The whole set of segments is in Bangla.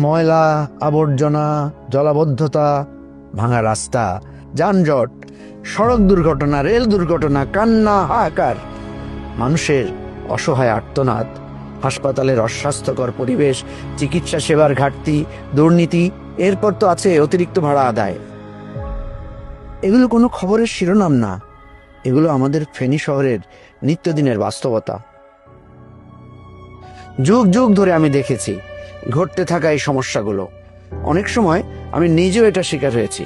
ময়লা, আবর্জনা, জলাবদ্ধতা, ভাঙা রাস্তা, যানজট, সড়ক দুর্ঘটনা, রেল দুর্ঘটনা, কান্না, হাহাকার, মানুষের অসহায় আর্তনাদ, হাসপাতালের অস্বাস্থ্যকর পরিবেশ, চিকিৎসা সেবার ঘাটতি, দুর্নীতি, এরপর তো আছে অতিরিক্ত ভাড়া আদায়। এগুলো কোনো খবরের শিরোনাম না। এগুলো আমাদের ফেনী শহরের নিত্যদিনের বাস্তবতা। যুগ যুগ ধরে আমি দেখেছি। ঘটতে থাকা এই সমস্যাগুলো। অনেক সময় আমি নিজেও এটা শিকার হয়েছি।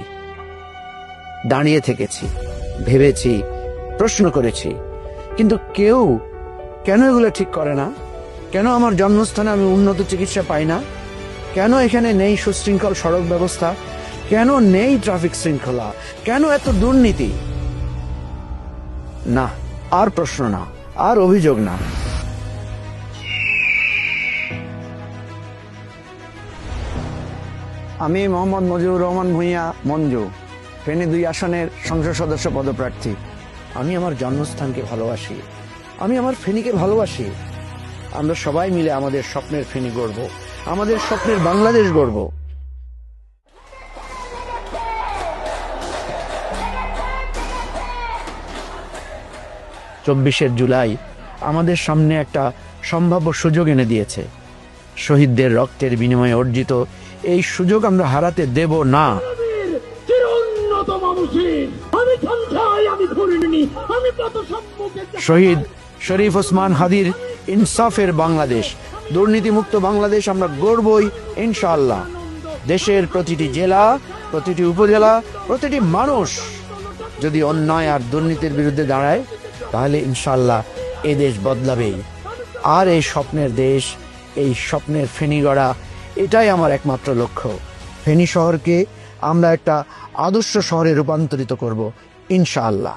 দাঁড়িয়ে থেকেছি, ভেবেছি, প্রশ্ন করেছি। কিন্তু কেউ কেন এগুলো ঠিক করে না? কেন আমার জন্মস্থানে আমি উন্নত চিকিৎসা পাই না? কেন এখানে নেই সুশৃঙ্খল সড়ক ব্যবস্থা? কেন নেই ট্রাফিক শৃঙ্খলা? কেন এত দুর্নীতি? না, আর প্রশ্ন না, আর অভিযোগ না। আমি মোহাম্মদ মজিবুর রহমান ভূঁইয়া, মঞ্জু, ফেনী দুই আসনের সংসদ সদস্য পদপ্রার্থী। আমি আমার জন্মস্থানকে ভালোবাসি। আমি আমার ফেনীকে ভালোবাসি। আমরা সবাই মিলে আমাদের স্বপ্নের ফেনী গড়ব। আমাদের স্বপ্নের বাংলাদেশ গড়ব। চব্বিশের জুলাই আমাদের সামনে একটা সম্ভাব্য সুযোগ এনে দিয়েছে। শহীদদের রক্তের বিনিময়ে অর্জিত এই সুযোগ আমরা হারাতে দেব না। শহীদ শরীফ ওসমান হাদির ইনসাফের বাংলাদেশ। দুর্নীতিমুক্ত বাংলাদেশ আমরা গড়বই ইনশাআল্লাহ। দেশের প্রতিটি জেলা প্রতিটি উপজেলা প্রতিটি মানুষ যদি অন্যায় আর দুর্নীতির বিরুদ্ধে দাঁড়ায় তাহলে ইনশাল্লাহ এ দেশ বদলাবেই। আর এই স্বপ্নের দেশ এই স্বপ্নের ফেনী গড়া এটাই আমার একমাত্র লক্ষ্য। ফেনী শহরকে আমরা একটা আদর্শ শহরে রূপান্তরিত করব ইনশাআল্লাহ।